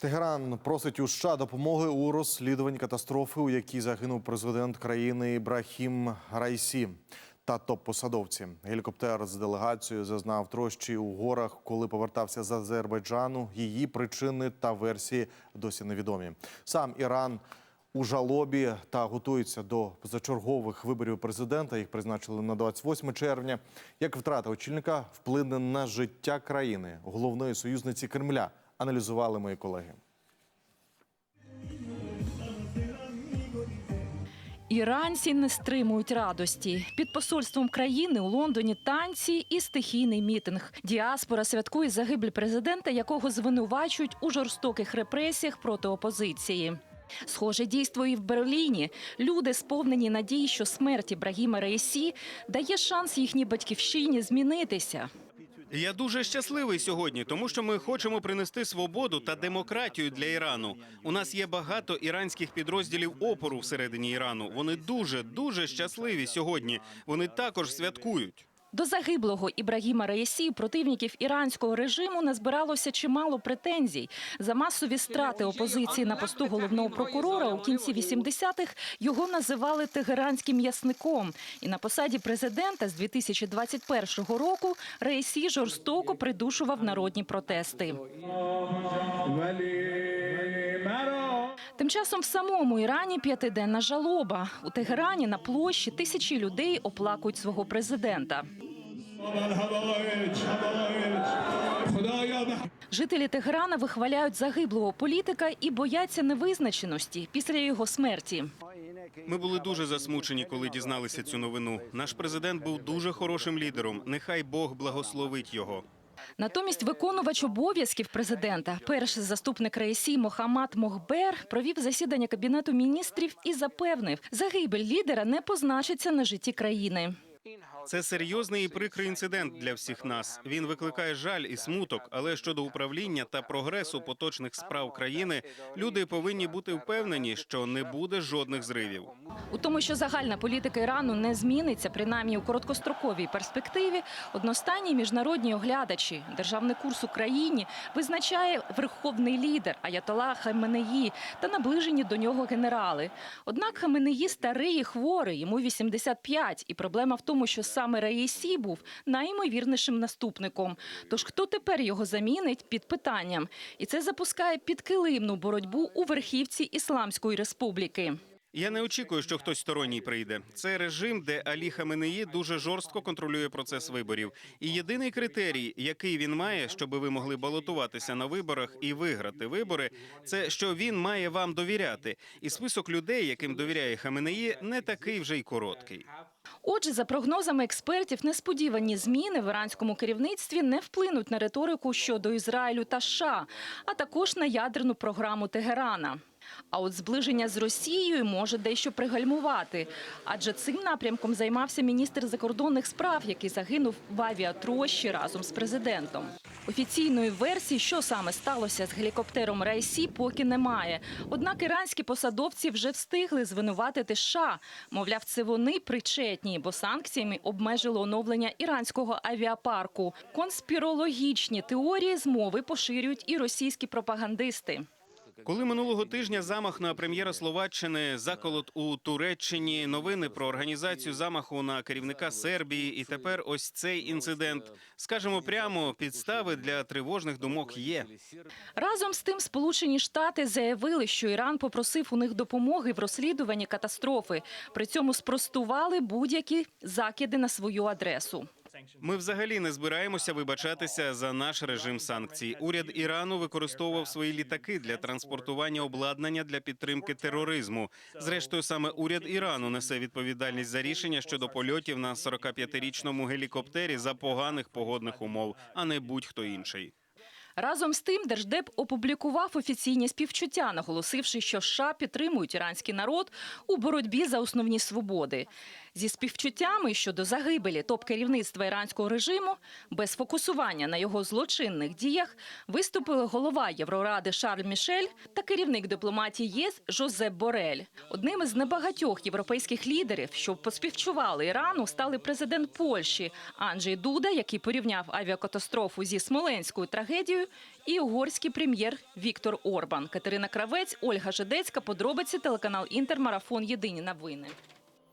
Тегеран просить у США допомоги у розслідуванні катастрофи, у якій загинув президент країни Ібрахім Райсі та топ-посадовці. Гелікоптер з делегацією зазнав трощі у горах, коли повертався з Азербайджану. Її причини та версії досі невідомі. Сам Іран у жалобі та готується до позачергових виборів президента. Їх призначили на 28 червня. Як втрата очільника вплине на життя країни, головної союзниці Кремля, аналізували мої колеги. Іранці не стримують радості. Під посольством країни у Лондоні танці і стихійний мітинг. Діаспора святкує загибель президента, якого звинувачують у жорстоких репресіях проти опозиції. Схоже дійство і в Берліні. Люди сповнені надії, що смерть Ібрагіма Рейсі дає шанс їхній батьківщині змінитися. Я дуже щасливий сьогодні, тому що ми хочемо принести свободу та демократію для Ірану. У нас є багато іранських підрозділів опору всередині Ірану. Вони дуже дуже щасливі сьогодні. Вони також святкують. До загиблого Ібрагіма Раєсі противників іранського режиму назбиралося чимало претензій. За масові страти опозиції на посту головного прокурора у кінці 80-х його називали тегеранським м'ясником. І на посаді президента з 2021 року Раєсі жорстоко придушував народні протести. Тим часом в самому Ірані п'ятиденна жалоба. У Тегерані на площі тисячі людей оплакують свого президента. Жителі Тегерана вихваляють загиблого політика і бояться невизначеності після його смерті. Ми були дуже засмучені, коли дізналися цю новину. Наш президент був дуже хорошим лідером. Нехай Бог благословить його. Натомість виконувач обов'язків президента, перший заступник Раїсі Мохаммад Мохбер, провів засідання кабінету міністрів і запевнив, загибель лідера не позначиться на житті країни. Це серйозний і прикрий інцидент для всіх нас. Він викликає жаль і смуток. Але щодо управління та прогресу поточних справ країни, люди повинні бути впевнені, що не буде жодних зривів. У тому, що загальна політика Ірану не зміниться, принаймні у короткостроковій перспективі, одностайні міжнародні оглядачі. Державний курс Україні визначає верховний лідер Аятола Хаменеї та наближені до нього генерали. Однак Хаменеї старий і хворий, йому 85, і проблема в тому, що саме Раїсі був найімовірнішим наступником. Тож хто тепер його замінить під питанням? І це запускає підкилимну боротьбу у верхівці Ісламської республіки. Я не очікую, що хтось сторонній прийде. Це режим, де Алі Хаменеї дуже жорстко контролює процес виборів. І єдиний критерій, який він має, щоб ви могли балотуватися на виборах і виграти вибори, це що він має вам довіряти. І список людей, яким довіряє Хаменеї, не такий вже й короткий. Отже, за прогнозами експертів, несподівані зміни в іранському керівництві не вплинуть на риторику щодо Ізраїлю та США, а також на ядерну програму Тегерана. А от зближення з Росією може дещо пригальмувати, адже цим напрямком займався міністр закордонних справ, який загинув в авіатрощі разом з президентом. Офіційної версії, що саме сталося з гелікоптером Райсі, поки немає. Однак іранські посадовці вже встигли звинуватити США. Мовляв, це вони причетні, бо санкціями обмежили оновлення іранського авіапарку. Конспірологічні теорії змови поширюють і російські пропагандисти. Коли минулого тижня замах на прем'єра Словаччини, заколот у Туреччині, новини про організацію замаху на керівника Сербії, і тепер ось цей інцидент. Скажемо прямо, підстави для тривожних думок є. Разом з тим, Сполучені Штати заявили, що Іран попросив у них допомоги в розслідуванні катастрофи. При цьому спростували будь-які закиди на свою адресу. Ми взагалі не збираємося вибачатися за наш режим санкцій. Уряд Ірану використовував свої літаки для транспортування обладнання для підтримки тероризму. Зрештою, саме уряд Ірану несе відповідальність за рішення щодо польотів на 45-річному гелікоптері за поганих погодних умов, а не будь-хто інший. Разом з тим, Держдеп опублікував офіційні співчуття, наголосивши, що США підтримують іранський народ у боротьбі за основні свободи. Зі співчуттями щодо загибелі топ-керівництва іранського режиму, без фокусування на його злочинних діях, виступили голова Євроради Шарль Мішель та керівник дипломатії ЄС Жозеп Борель. Одним із небагатьох європейських лідерів, що поспівчували Ірану, стали президент Польщі Анджей Дуда, який порівняв авіакатастрофу зі смоленською трагедією, і угорський прем'єр Віктор Орбан. Катерина Кравець, Ольга Жедецька. Подробиці телеканал Інтер. Марафон. Єдині новини.